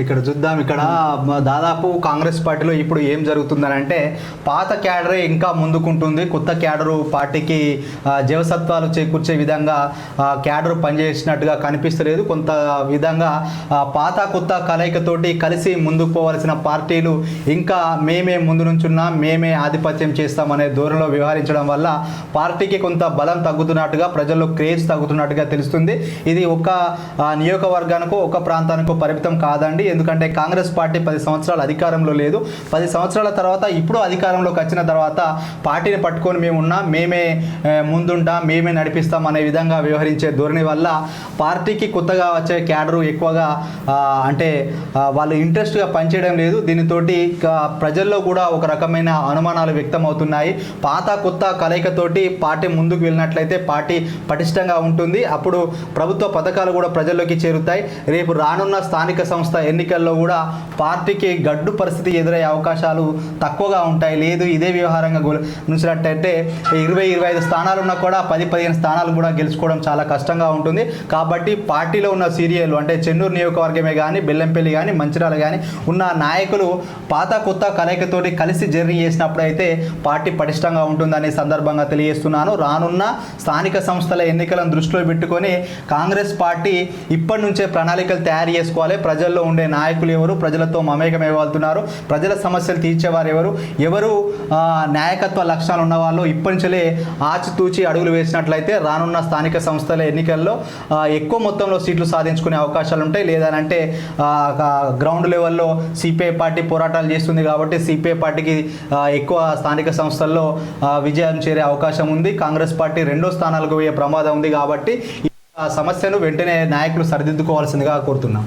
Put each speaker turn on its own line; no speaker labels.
ఇక్కడ చూద్దాం. ఇక్కడ దాదాపు కాంగ్రెస్ పార్టీలో ఇప్పుడు ఏం జరుగుతుందని అంటే పాత క్యాడరే ఇంకా ముందుకుంటుంది. కొత్త క్యాడరు పార్టీకి జీవసత్వాలు చేకూర్చే విధంగా క్యాడరు పనిచేసినట్టుగా కనిపిస్తలేదు. కొంత విధంగా పాత కొత్త కలయికతోటి కలిసి ముందుకు పోవాల్సిన పార్టీలు ఇంకా మేమే ముందు నుంచున్నాం మేమే ఆధిపత్యం చేస్తామనే ధోరణిలో వ్యవహరించడం వల్ల పార్టీకి కొంత బలం తగ్గుతున్నట్టుగా ప్రజల్లో క్రేజ్ తగ్గుతున్నట్టుగా తెలుస్తుంది. ఇది ఒక ఆ, ఒక ప్రాంతానికి పరిమితం కాదండి. ఎందుకంటే కాంగ్రెస్ పార్టీ పది సంవత్సరాలు అధికారంలో లేదు. పది సంవత్సరాల తర్వాత ఇప్పుడు అధికారంలోకి వచ్చిన తర్వాత పార్టీని పట్టుకొని మేము ఉన్నాం మేమే ముందుంటాం మేమే నడిపిస్తాం అనే విధంగా వ్యవహరించే ధోరణి వల్ల పార్టీకి కొత్తగా వచ్చే క్యాడరు ఎక్కువగా అంటే వాళ్ళు ఇంట్రెస్ట్గా పనిచేయడం లేదు. దీనితోటి ప్రజల్లో కూడా ఒక రకమైన అనుమానాలు వ్యక్తం అవుతున్నాయి పాత కొత్త కలయికతోటి పార్టీ ముందుకు వెళ్ళినట్లయితే పార్టీ పటిష్టంగా ఉంటుంది. అప్పుడు ప్రభుత్వ పథకాలు కూడా ప్రజల్లోకి చేరుతాయి. రేపు రానున్న స్థానిక సంస్థ ఎన్నికల్లో కూడా పార్టీకి గడ్డు పరిస్థితి ఎదురయ్యే అవకాశాలు తక్కువగా ఉంటాయి. లేదు ఇదే వ్యవహారంగా గొల- ఉంచినట్టయితే ఇరవై ఇరవై ఐదు స్థానాలు ఉన్నా కూడా పది పదిహేను స్థానాలు కూడా గెలుచుకోవడం చాలా కష్టంగా ఉంటుంది. కాబట్టి పార్టీలో ఉన్న సీరియల్ అంటే చెన్నూరు నియోజకవర్గమే కానీ బెల్లంపల్లి కానీ మంచిర్యాల కానీ ఉన్న నాయకులు పాత కొత్త కలయికతోటి కలిసి జర్నీ చేసినప్పుడైతే పార్టీ పటిష్టంగా ఉంటుందనే సందర్భంగా తెలియజేస్తున్నాను. రానున్న స్థానిక సంస్థల ఎన్నికలను దృష్టిలో పెట్టుకొని కాంగ్రెస్ పార్టీ ఇప్పటి నుంచే ప్రణాళికలు తయారు చేసుకోవాలి. ప్రజల్లో ఉండే నాయకులు ఎవరు? ప్రజలతో మమేకం ఇవ్వాలుతున్నారు ప్రజల సమస్యలు తీర్చేవారు ఎవరు ఎవరు నాయకత్వ లక్షణాలు ఉన్నవాళ్ళు? ఇప్పటి నుంచే ఆచితూచి అడుగులు వేసినట్లయితే రానున్న స్థానిక సంస్థల ఎన్నికల్లో ఎక్కువ మొత్తంలో సీట్లు సాధించుకునే అవకాశాలు ఉంటాయి లేదనంటే గ్రౌండ్ లెవెల్లో సిపిఐ పార్టీ పోరాటాలు చేస్తుంది కాబట్టి సిపిఐ పార్టీకి ఎక్కువ స్థానిక సంస్థల్లో విజయం చేరే అవకాశం ఉంది. కాంగ్రెస్ పార్టీ రెండో స్థానాలకు పోయే ప్రమాదం ఉంది కాబట్టి ఈ సమస్యను వెంటనే నాయకులు సరిదిద్దుకోవాల్సిందిగా కోరుతున్నాం.